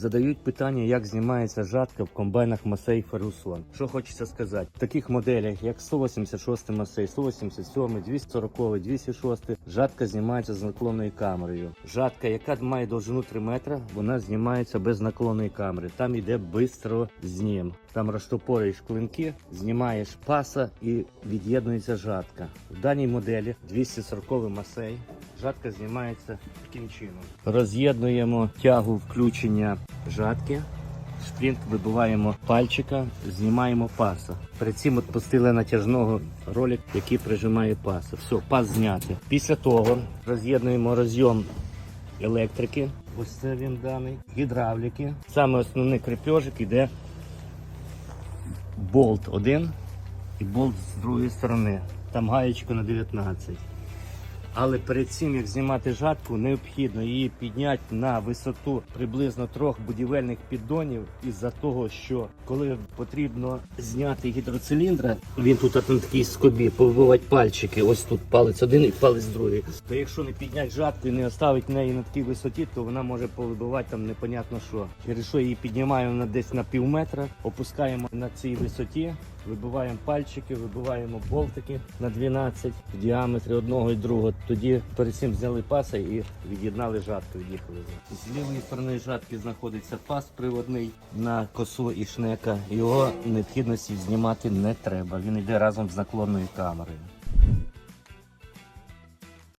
Задають питання, як знімається жатка в комбайнах Масей Фергусон. Що хочеться сказати, в таких моделях, як 186 Масей, 187, 240, 206, жатка знімається з наклонною камерою. Жатка, яка має довжину 3 метра, вона знімається без наклонної камери. Там іде бистро знім. Там розтопорюєш клинки, знімаєш паса і від'єднується жатка. В даній моделі 240 масей. Жатка знімається таким чином. Роз'єднуємо тягу включення жатки. Шплінт вибиваємо пальчика, знімаємо паса. Перед цим відпустили натяжного ролик, який прижимає паса. Все, пас знятий. Після того роз'єднуємо розйом електрики. Ось це він даний, гідравліки. Саме основний крепежик іде болт один і болт з другої сторони. Там гаєчка на 19. Але перед цим, як знімати жатку, необхідно її підняти на висоту приблизно трьох будівельних піддонів із-за того, що коли потрібно зняти гідроциліндра, він тут на такій скобі, повибивати пальчики, ось тут палець один і палець другий. То якщо не підняти жатку і не оставити неї на такій висоті, то вона може повибивати там непонятно що. Через що її піднімаємо на десь на пів метра, опускаємо на цій висоті, вибиваємо пальчики, вибиваємо болтики на 12 в діаметрі одного і другого. Тоді перед цим зняли паса і від'єднали жатку, від'їхали. З лівої сторони жатки знаходиться пас приводний на косу і шнека. Його необхідності знімати не треба. Він йде разом з наклонною камерою.